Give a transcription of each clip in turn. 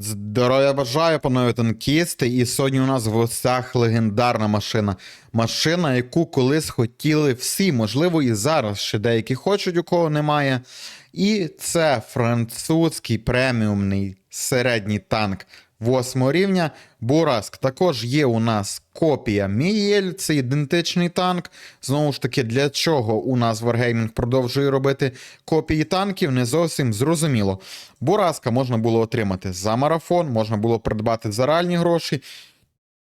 Здоров'я бажаю, панове танкісти. І сьогодні у нас в гостях легендарна машина. Машина, яку колись хотіли всі, можливо, і зараз ще деякі хочуть, у кого немає. І це французький преміумний середній танк 8 рівня Бураск. Також є у нас копія Мієль, це ідентичний танк. Знову ж таки, для чого у нас Wargaming продовжує робити копії танків, не зовсім зрозуміло. Бураска можна було отримати за марафон, можна було придбати за реальні гроші.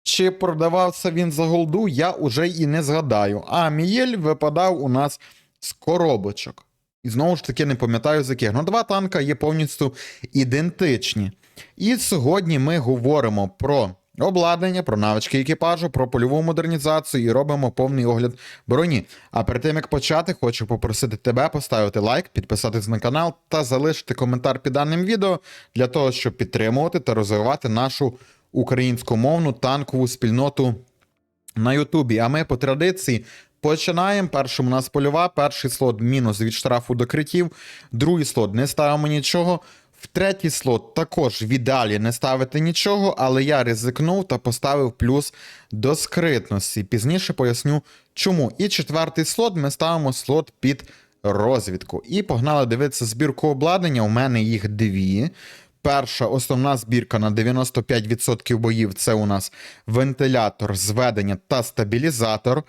Чи продавався він за голду, я уже і не згадаю. А Мієль випадав у нас з коробочок. І знову ж таки не пам'ятаю з яких. Ну, два танка є повністю ідентичні. І сьогодні ми говоримо про обладнання, про навички екіпажу, про польову модернізацію і робимо повний огляд броні. А перед тим як почати, хочу попросити тебе поставити лайк, підписатись на канал та залишити коментар під даним відео для того, щоб підтримувати та розвивати нашу українськомовну танкову спільноту на Ютубі. А ми по традиції починаємо. Першим у нас польова, перший слот мінус від штрафу до критів, другий слот не ставимо нічого. В третій слот також в не ставити нічого, але я ризикнув та поставив плюс до скритності. Пізніше поясню чому. І четвертий слот ми ставимо слот під розвідку. І погнали дивитися збірку обладнання. У мене їх дві. Перша основна збірка на 95% боїв це у нас вентилятор, зведення та стабілізатор.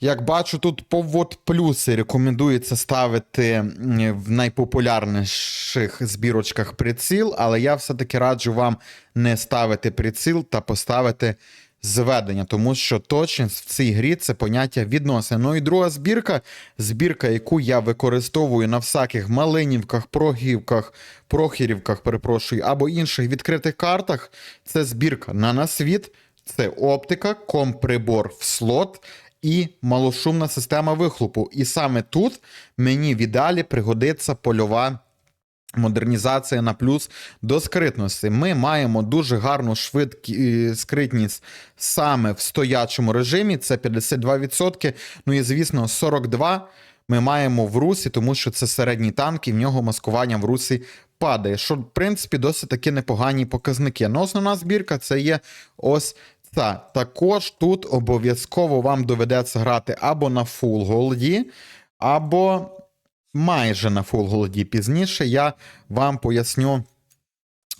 Як бачу, тут по вот плюси рекомендується ставити в найпопулярніших збірочках приціл, але я все-таки раджу вам не ставити приціл та поставити зведення, тому що точність в цій грі це поняття відносин. Ну і друга збірка, збірка, яку я використовую на всяких малинівках, прогівках, прохірівках, перепрошую, або інших відкритих картах, це збірка на насвіт, це оптика, комприбор в слот і малошумна система вихлопу. І саме тут мені в ідеалі пригодиться польова. Модернізація на плюс до скритності. Ми маємо дуже гарну швидкі скритність саме в стоячому режимі. Це 52%. Ну і звісно, 42% ми маємо в русі, тому що це середній танк, і в нього маскування в русі падає. Що, в принципі, досить таки непогані показники. Ну, основна збірка це є ось. Також тут обов'язково вам доведеться грати або на фул голді, або майже на фул голді. Пізніше я вам поясню.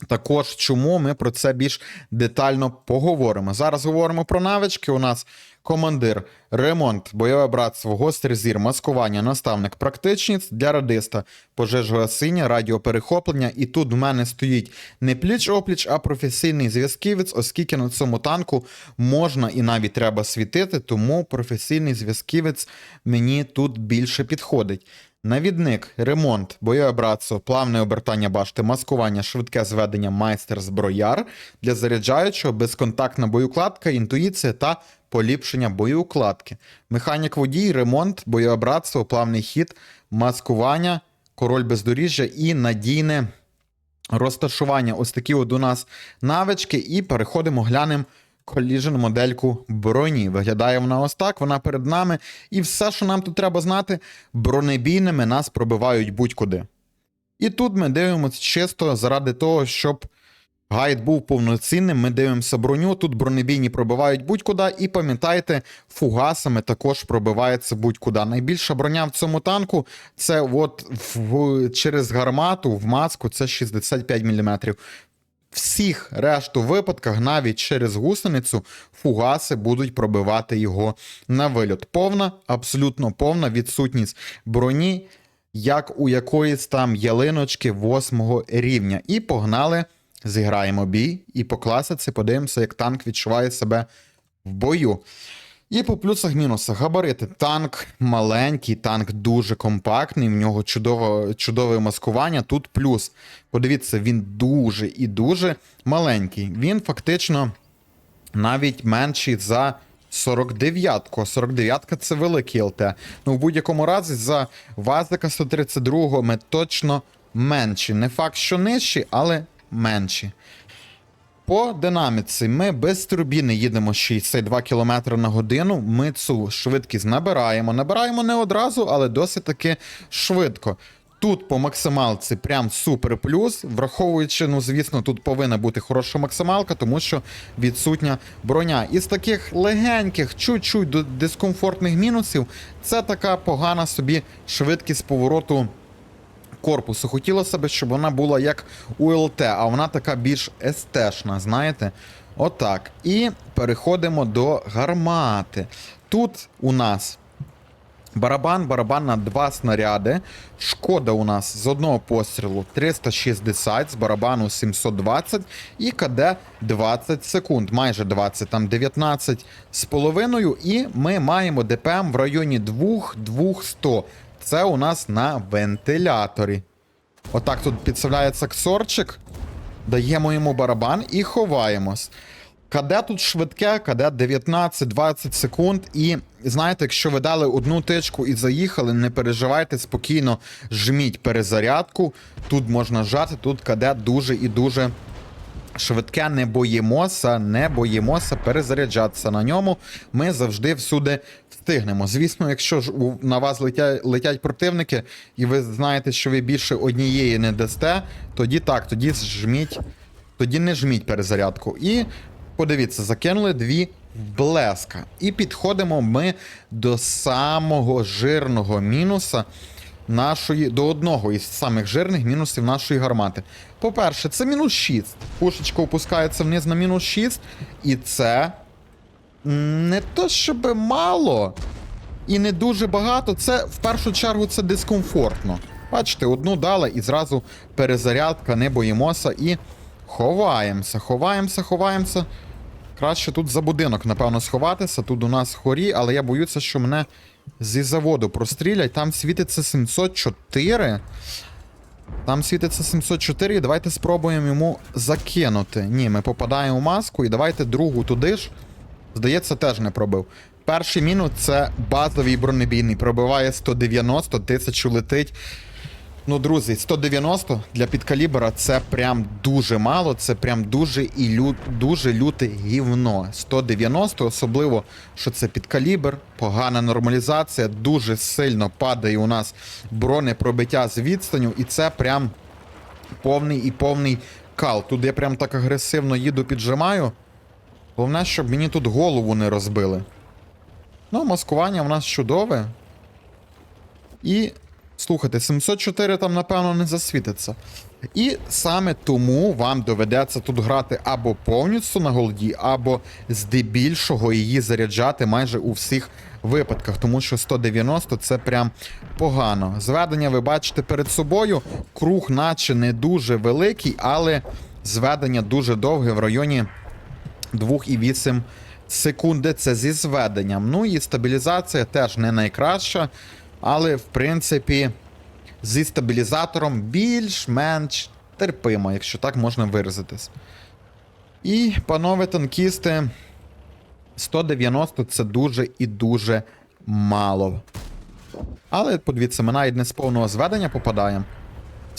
Також, чому ми про це більш детально поговоримо. Зараз говоримо про навички. У нас командир, ремонт, бойове братство, гострий зір, маскування, наставник, практичність для радиста, пожежогасіння, радіоперехоплення. І тут в мене стоїть не пліч-опліч, а професійний зв'язківець, оскільки на цьому танку можна і навіть треба світити, тому професійний зв'язківець мені тут більше підходить. Навідник, ремонт, бойове братство, плавне обертання башти, маскування, швидке зведення, майстер зброяр для заряджаючого, безконтактна боєукладка, інтуїція та поліпшення боєукладки. Механік водій, ремонт, бойове братство, плавний хід, маскування, король бездоріжжя і надійне розташування. Ось такі от у нас навички, і переходимо, глянемо. Collision модельку броні. Виглядає вона ось так, вона перед нами. І все, що нам тут треба знати, бронебійними нас пробивають будь-куди. І тут ми дивимося чисто заради того, щоб гайд був повноцінним. Ми дивимося броню. Тут бронебійні пробивають будь-куди. І пам'ятайте, фугасами також пробивається будь-куди. Найбільша броня в цьому танку це от в, через гармату в маску це 65 мм. Всіх решту випадках, навіть через гусеницю, фугаси будуть пробивати його на вильот. Повна, абсолютно повна відсутність броні, як у якоїсь там ялиночки восьмого рівня. І погнали, зіграємо бій, і по класиці подивимося, як танк відчуває себе в бою. І по плюсах-мінусах габарити. Танк маленький, танк дуже компактний, в нього чудово, чудове маскування. Тут плюс. Подивіться, він дуже і дуже маленький. Він фактично навіть менший за 49-ку. 49-ка це великий ЛТ. Ну, в будь-якому разі, за Вазика 132-го ми точно менші. Не факт, що нижчі, але менші. По динаміці ми без турбіни їдемо 62 км на годину. Ми цю швидкість набираємо. Набираємо не одразу, але досить таки швидко. Тут по максималці прям супер плюс, враховуючи, ну звісно, тут повинна бути хороша максималка, тому що відсутня броня. Із таких легеньких, чуть-чуть дискомфортних мінусів, це така погана собі швидкість повороту корпусу. Хотілося б, щоб вона була як у ЛТ, а вона така більш естешна, знаєте? Отак. І переходимо до гармати. Тут у нас барабан, барабан на два снаряди. Шкода у нас з одного пострілу 360, з барабану 720 і КД 20 секунд, майже 20, там 19 з половиною. І ми маємо ДПМ в районі 2-200. Це у нас на вентиляторі. Отак тут підставляється ксорчик, даємо йому барабан і ховаємось. КД тут швидке, КД 19-20 секунд. І знаєте, якщо ви дали одну тичку і заїхали, не переживайте, спокійно жміть перезарядку. Тут можна жати, тут КД дуже і дуже швидке, не боїмося, не боїмося перезаряджатися на ньому. Ми завжди всюди встигнемо. Звісно, якщо ж на вас летять, летять противники, і ви знаєте, що ви більше однієї не дасте, тоді так, тоді жміть, тоді не жміть перезарядку. І подивіться, закинули дві блеска. І підходимо ми до самого жирного мінуса нашої до одного із самих жирних мінусів нашої гармати. По-перше, це мінус 6. Пушечка опускається вниз на мінус 6, і це не то щоб мало і не дуже багато. Це в першу чергу це дискомфортно. Бачите, одну дали і зразу перезарядка, не боїмося і ховаємося, ховаємося, ховаємося. Краще тут за будинок, напевно, сховатися. Тут у нас хорі, але я боюся, що мене зі заводу прострілять. Там світиться 704. Там світиться 704, і давайте спробуємо йому закинути. Ні, ми попадаємо в маску, і давайте другу туди ж. Здається, теж не пробив. Перший мінус це базовий бронебійний. Пробиває 190, тисячу летить. Ну, друзі, 190 для підкалібра це прям дуже мало, це прям дуже і лю... дуже люте гівно. 190, особливо, що це підкалібр, погана нормалізація, дуже сильно падає у нас бронепробиття з відстаню, і це прям повний і повний кал. Тут я прям так агресивно їду, піджимаю. Головне, щоб мені тут голову не розбили. Ну, маскування в нас чудове. І слухайте, 704 там, напевно, не засвітиться. І саме тому вам доведеться тут грати або повністю на голді, або здебільшого її заряджати майже у всіх випадках, тому що 190 це прям погано. Зведення ви бачите перед собою. Круг, наче не дуже великий, але зведення дуже довге в районі 2,8 секунди. Це зі зведенням. Ну і стабілізація теж не найкраща, але в принципі зі стабілізатором більш-менш терпимо, якщо так можна виразитись. І, панове танкісти, 190 це дуже і дуже мало. Але подивіться, ми навіть не з повного зведення попадаємо.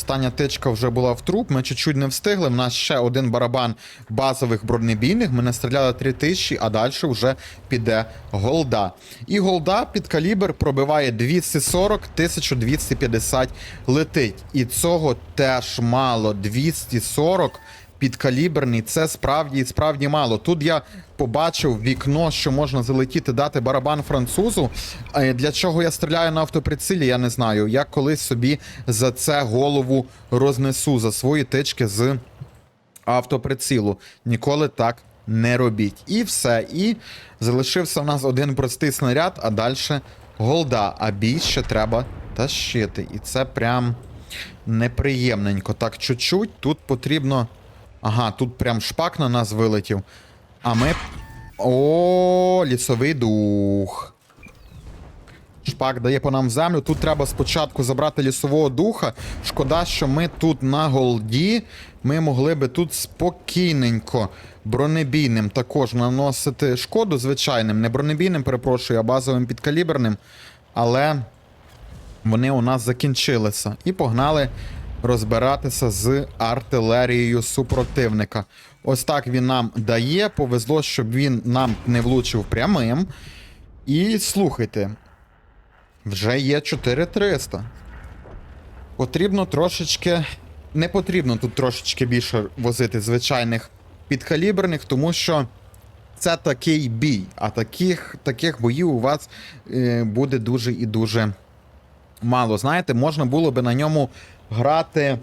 Остання тичка вже була в труп, ми чуть-чуть не встигли. В нас ще один барабан базових бронебійних. Ми настріляли 3000, а далі вже піде голда. І голда під калібр пробиває 240, 1250 летить. І цього теж мало. 240 підкаліберний, це справді справді мало. Тут я побачив вікно, що можна залетіти, дати барабан французу. Е, Для чого я стріляю на автоприцілі, я не знаю. Я колись собі за це голову рознесу за свої тички з автоприцілу. Ніколи так не робіть. І все. І залишився в нас один простий снаряд, а далі голда. А бій ще треба тащити. І це прям неприємненько. Так, чуть-чуть. Тут потрібно. Ага, тут прям шпак на нас вилетів. А ми. О, лісовий дух. Шпак дає по нам землю. Тут треба спочатку забрати лісового духа. Шкода, що ми тут на голді. Ми могли би тут спокійненько бронебійним також наносити шкоду звичайним, не бронебійним, перепрошую, а базовим підкаліберним. Але вони у нас закінчилися. І погнали розбиратися з артилерією супротивника. Ось так він нам дає. Повезло, щоб він нам не влучив прямим. І слухайте, вже є 4300. Потрібно трошечки. Не потрібно тут трошечки більше возити звичайних підкаліберних, тому що це такий бій. А таких, таких боїв у вас е, буде дуже і дуже мало. Знаєте, можна було би на ньому грати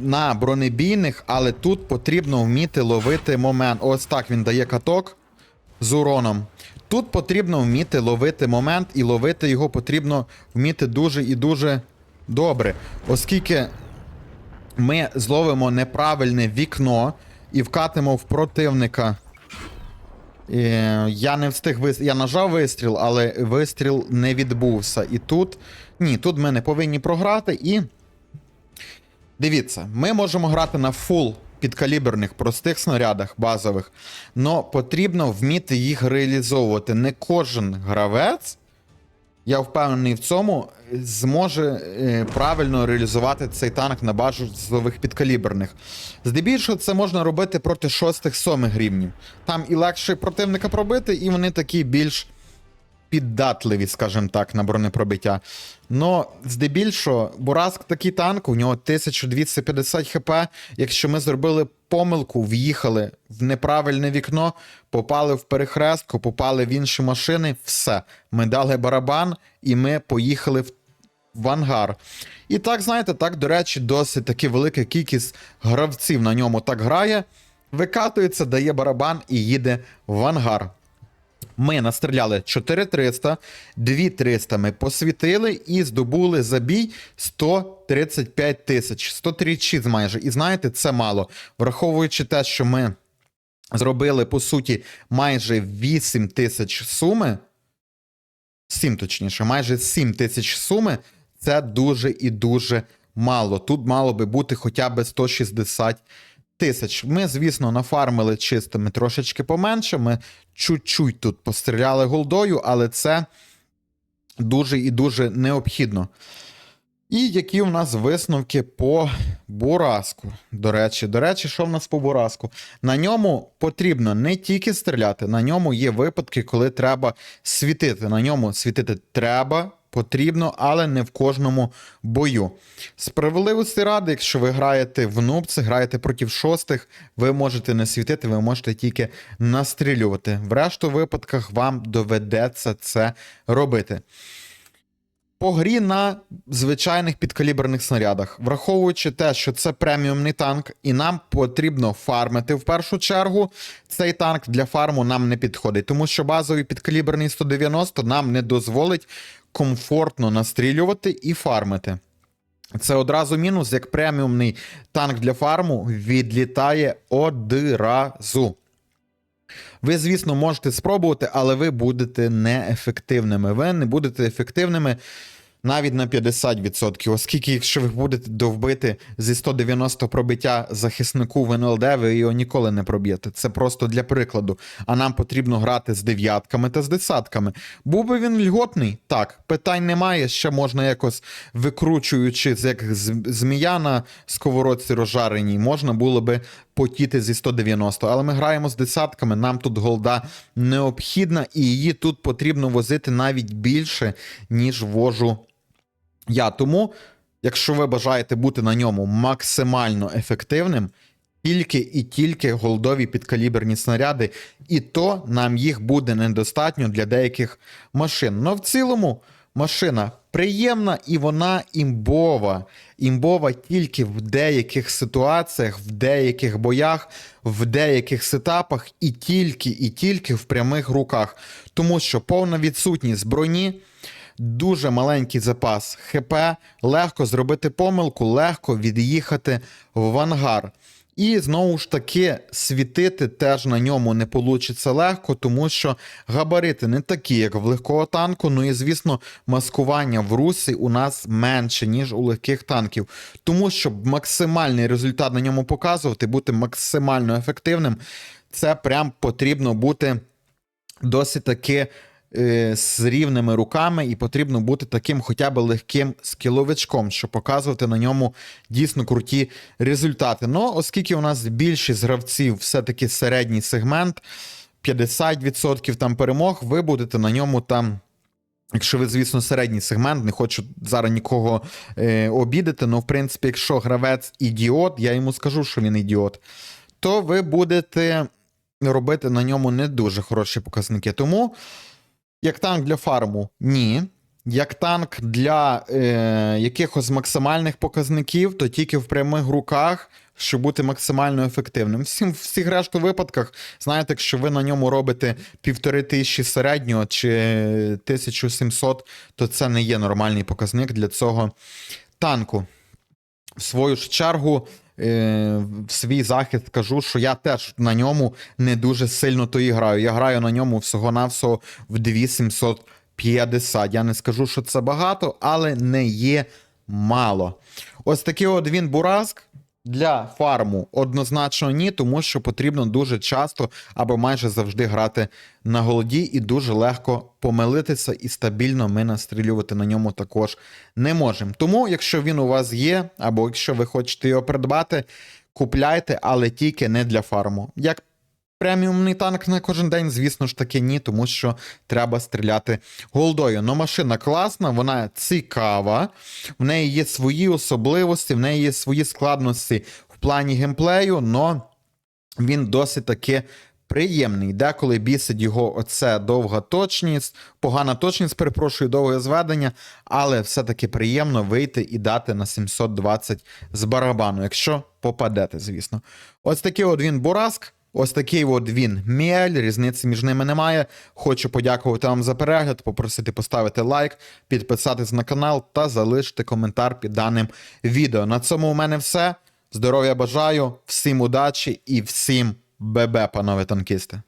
на бронебійних, але тут потрібно вміти ловити момент. Ось так він дає каток з уроном. Тут потрібно вміти ловити момент, і ловити його потрібно вміти дуже і дуже добре. Оскільки ми зловимо неправильне вікно і вкатимо в противника. Е, Я не встиг вис... Я нажав вистріл, але вистріл не відбувся. І тут. Ні, тут ми не повинні програти. І. Дивіться, ми можемо грати на фул підкаліберних простих снарядах базових, але потрібно вміти їх реалізовувати. Не кожен гравець, я впевнений в цьому, зможе е, правильно реалізувати цей танк на базових підкаліберних. Здебільшого це можна робити проти 6-7 рівнів. Там і легше противника пробити, і вони такі більш піддатливі, скажімо так, на бронепробиття. Но здебільшого, Бураск такий танк, у нього 1250 хп. Якщо ми зробили помилку, в'їхали в неправильне вікно, попали в перехрестку, попали в інші машини, все. Ми дали барабан і ми поїхали в в ангар. І так, знаєте, так, до речі, досить таки велика кількість гравців на ньому так грає, викатується, дає барабан і їде в ангар. Ми настріляли 4300, 2300 ми посвітили і здобули за бій 135 тисяч, 136 майже. І знаєте, це мало. Враховуючи те, що ми зробили, по суті, майже 8 тисяч суми. 7 точніше, майже 7 тисяч суми. Це дуже і дуже мало. Тут мало би бути хоча б 160 тисяч. Ми, звісно, нафармили чистими трошечки поменше. Ми чуть-чуть тут постріляли голдою, але це дуже і дуже необхідно. І які в нас висновки по Бураску? До речі, до речі, що в нас по Бураску? На ньому потрібно не тільки стріляти, на ньому є випадки, коли треба світити. На ньому світити треба, потрібно, але не в кожному бою. Справедливості ради, якщо ви граєте в нубці, граєте проти шостих, ви можете не світити, ви можете тільки настрілювати. В решту випадках вам доведеться це робити. По грі на звичайних підкаліберних снарядах, враховуючи те, що це преміумний танк, і нам потрібно фармити в першу чергу. Цей танк для фарму нам не підходить, тому що базовий підкаліберний 190 нам не дозволить комфортно настрілювати і фармити. Це одразу мінус, як преміумний танк для фарму відлітає одразу. Ви, звісно, можете спробувати, але ви будете неефективними. Ви не будете ефективними навіть на 50%, оскільки, якщо ви будете довбити зі 190 пробиття захиснику в НЛД, ви його ніколи не проб'єте. Це просто для прикладу. А нам потрібно грати з дев'ятками та з десятками. Був би він льготний? Так, питань немає. Ще можна якось викручуючи, як змія на сковородці розжареній, можна було би потіти зі 190. Але ми граємо з десятками, нам тут голда необхідна, і її тут потрібно возити навіть більше, ніж вожу я. Тому, якщо ви бажаєте бути на ньому максимально ефективним, тільки і тільки голдові підкаліберні снаряди, і то нам їх буде недостатньо для деяких машин. Но в цілому машина приємна і вона імбова. Імбова тільки в деяких ситуаціях, в деяких боях, в деяких сетапах, і тільки і тільки в прямих руках. Тому що повна відсутність броні. Дуже маленький запас ХП, легко зробити помилку, легко від'їхати в ангар. І знову ж таки світити теж на ньому не вийде легко, тому що габарити не такі, як в легкого танку. Ну і звісно, маскування в русі у нас менше, ніж у легких танків. Тому щоб максимальний результат на ньому показувати, бути максимально ефективним, це прям потрібно бути досить таки. Е, з рівними руками, і потрібно бути таким хоча б легким скіловичком, щоб показувати на ньому дійсно круті результати. Ну, оскільки у нас більшість гравців все-таки середній сегмент, 50% там перемог, ви будете на ньому там. Якщо ви, звісно, середній сегмент, не хочу зараз нікого е, обідати, але в принципі, якщо гравець ідіот, я йому скажу, що він ідіот, то ви будете робити на ньому не дуже хороші показники. Тому, як танк для фарму, ні. Як танк для е, якихось максимальних показників, то тільки в прямих руках, щоб бути максимально ефективним. Всім всіх решту випадках, знаєте, якщо ви на ньому робите півтори тисячі середнього чи 1700, то це не є нормальний показник для цього танку. В свою ж чергу, е, в свій захист кажу, що я теж на ньому не дуже сильно то і граю. Я граю на ньому всього-навсього в 2750. Я не скажу, що це багато, але не є мало. Ось такий от він Бураск. Для фарму однозначно ні, тому що потрібно дуже часто або майже завжди грати на голоді, і дуже легко помилитися, і стабільно ми настрілювати на ньому також не можемо. Тому, якщо він у вас є, або якщо ви хочете його придбати, купляйте, але тільки не для фарму. Як преміумний танк на кожен день, звісно ж таки, ні, тому що треба стріляти голдою. Но машина класна, вона цікава, в неї є свої особливості, в неї є свої складності в плані геймплею, но він досить таки. Приємний, деколи бісить його оце довга точність, погана точність, перепрошую, довге зведення, але все-таки приємно вийти і дати на 720 з барабану, якщо попадете, звісно. Ось такий от він Бураск. Ось такий от він Міель, різниці між ними немає. Хочу подякувати вам за перегляд, попросити поставити лайк, підписатись на канал та залишити коментар під даним відео. На цьому у мене все. Здоров'я бажаю, всім удачі і всім бебе, панове танкісти.